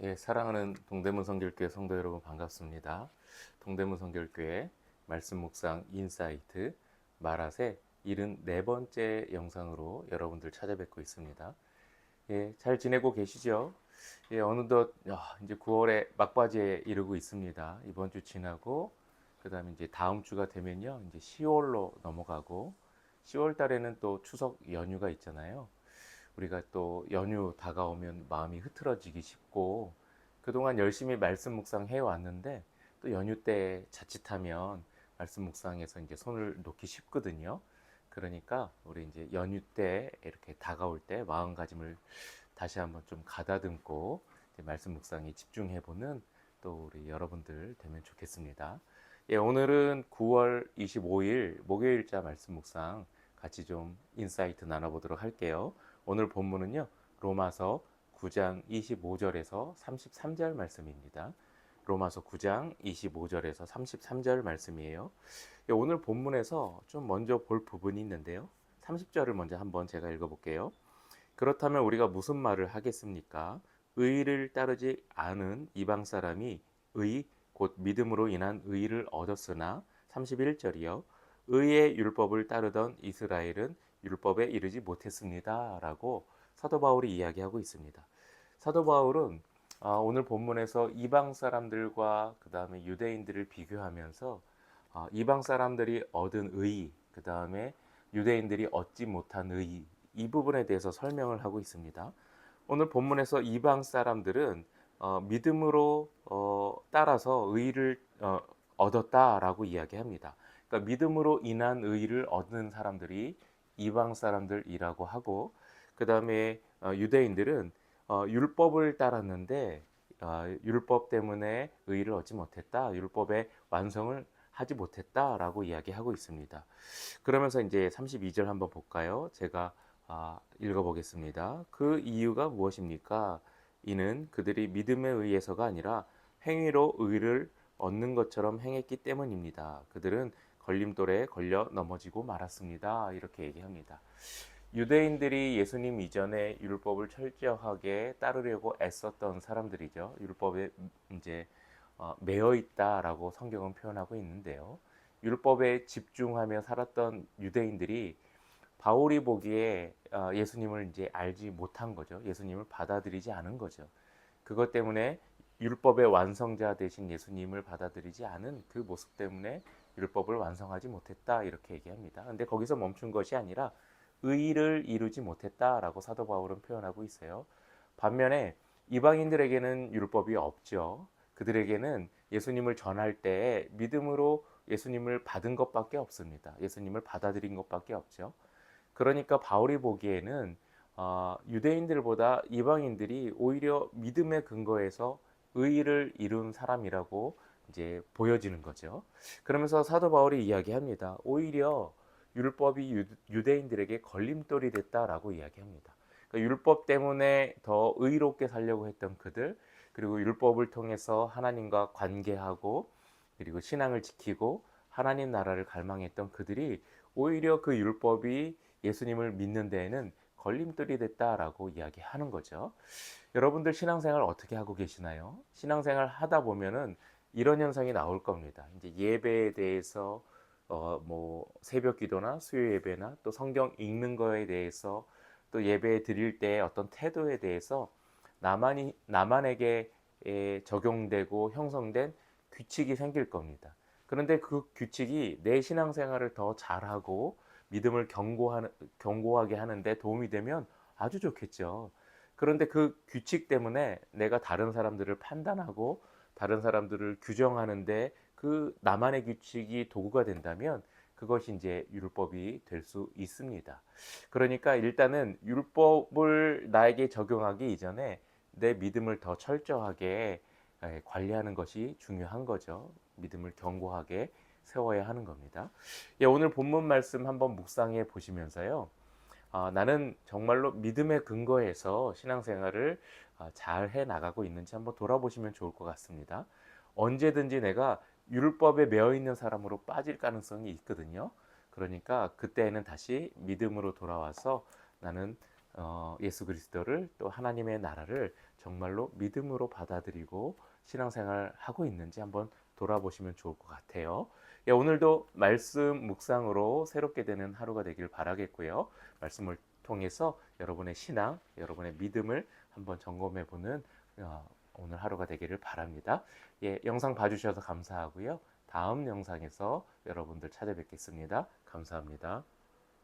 예, 사랑하는 동대문 성결교회 성도 여러분 반갑습니다. 동대문 성결교회 말씀 묵상 인사이트 마라세 74번째 영상으로 여러분들 찾아뵙고 있습니다. 예, 잘 지내고 계시죠? 예, 어느덧 야, 이제 9월에 막바지에 이르고 있습니다. 이번 주 지나고 그다음에 이제 다음 주가 되면요. 이제 10월로 넘어가고 10월 달에는 또 추석 연휴가 있잖아요. 우리가 또 연휴 다가오면 마음이 흐트러지기 쉽고 그동안 열심히 말씀 묵상 해 왔는데 또 연휴 때 자칫하면 말씀 묵상에서 이제 손을 놓기 쉽거든요. 그러니까 우리 이제 연휴 때 이렇게 다가올 때 마음가짐을 다시 한번 좀 가다듬고 이제 말씀 묵상에 집중해 보는 또 우리 여러분들 되면 좋겠습니다. 예, 오늘은 9월 25일 목요일자 말씀 묵상 같이 좀 인사이트 나눠보도록 할게요. 오늘 본문은요. 로마서 9장 25절에서 33절 말씀입니다. 로마서 9장 25절에서 33절 말씀이에요. 예, 오늘 본문에서 좀 먼저 볼 부분이 있는데요. 30절을 먼저 한번 제가 읽어볼게요. 그렇다면 우리가 무슨 말을 하겠습니까? 의를 따르지 않은 이방 사람이 의, 곧 믿음으로 인한 의를 얻었으나 31절이요. 의의 율법을 따르던 이스라엘은 율법에 이르지 못했습니다. 라고 사도 바울이 이야기하고 있습니다. 사도 바울은 아, 오늘 본문에서 이방 사람들과 그 다음에 유대인들을 비교하면서 아, 이방 사람들이 얻은 의, 그 다음에 유대인들이 얻지 못한 의, 이 부분에 대해서 설명을 하고 있습니다. 오늘 본문에서 이방 사람들은 어, 믿음으로 어, 따라서 의를 어, 얻었다라고 이야기합니다. 그러니까 믿음으로 인한 의를 얻는 사람들이 이방 사람들이라고 하고 그 다음에 어, 유대인들은 어, 율법을 따랐는데 어, 율법 때문에 의를 얻지 못했다. 율법의 완성을 하지 못했다라고 이야기하고 있습니다. 그러면서 이제 32절 한번 볼까요? 제가 아, 읽어보겠습니다. 그 이유가 무엇입니까? 이는 그들이 믿음에 의해서가 아니라 행위로 의를 얻는 것처럼 행했기 때문입니다. 그들은 걸림돌에 걸려 넘어지고 말았습니다. 이렇게 얘기합니다. 유대인들이 예수님 이전에 율법을 철저하게 따르려고 애썼던 사람들이죠. 율법에 이제 어, 매여 있다라고 성경은 표현하고 있는데요. 율법에 집중하며 살았던 유대인들이 바울이 보기에 어, 예수님을 이제 알지 못한 거죠. 예수님을 받아들이지 않은 거죠. 그것 때문에 율법의 완성자 되신 예수님을 받아들이지 않은 그 모습 때문에 율법을 완성하지 못했다 이렇게 얘기합니다. 근데 거기서 멈춘 것이 아니라 의를 이루지 못했다라고 사도 바울은 표현하고 있어요. 반면에 이방인들에게는 율법이 없죠. 그들에게는 예수님을 전할 때 믿음으로 예수님을 받은 것밖에 없습니다. 예수님을 받아들인 것밖에 없죠. 그러니까 바울이 보기에는 어, 유대인들보다 이방인들이 오히려 믿음의 근거에서 의를 이룬 사람이라고 이제 보여지는 거죠. 그러면서 사도 바울이 이야기합니다. 오히려 율법이 유대인들에게 걸림돌이 됐다라고 이야기합니다. 그러니까 율법 때문에 더 의롭게 살려고 했던 그들, 그리고 율법을 통해서 하나님과 관계하고 그리고 신앙을 지키고 하나님 나라를 갈망했던 그들이 오히려 그 율법이 예수님을 믿는 데에는 걸림돌이 됐다라고 이야기하는 거죠. 여러분들 신앙생활 어떻게 하고 계시나요? 신앙생활 하다 보면은 이런 현상이 나올 겁니다. 이제 예배에 대해서 어 뭐 새벽 기도나 수요 예배나 또 성경 읽는 거에 대해서 또 예배 드릴 때 어떤 태도에 대해서 나만이 나만에게 적용되고 형성된 규칙이 생길 겁니다. 그런데 그 규칙이 내 신앙생활을 더 잘하고 믿음을 견고하는, 견고하게 하는데 도움이 되면 아주 좋겠죠. 그런데 그 규칙 때문에 내가 다른 사람들을 판단하고 다른 사람들을 규정하는데 그 나만의 규칙이 도구가 된다면 그것이 이제 율법이 될 수 있습니다. 그러니까 일단은 율법을 나에게 적용하기 이전에 내 믿음을 더 철저하게 관리하는 것이 중요한 거죠. 믿음을 견고하게 세워야 하는 겁니다. 예, 오늘 본문 말씀 한번 묵상해 보시면서요. 아, 나는 정말로 믿음의 근거에서 신앙생활을 아, 잘해 나가고 있는지 한번 돌아보시면 좋을 것 같습니다. 언제든지 내가 율법에 매여 있는 사람으로 빠질 가능성이 있거든요. 그러니까 그때에는 다시 믿음으로 돌아와서 나는 어, 예수 그리스도를 또 하나님의 나라를 정말로 믿음으로 받아들이고 신앙생활 하고 있는지 한번 돌아보시면 좋을 것 같아요. 예, 오늘도 말씀 묵상으로 새롭게 되는 하루가 되길 바라겠고요. 말씀을 통해서 여러분의 신앙, 여러분의 믿음을 한번 점검해 보는 어, 오늘 하루가 되기를 바랍니다. 예, 영상 봐주셔서 감사하고요. 다음 영상에서 여러분들 찾아뵙겠습니다. 감사합니다.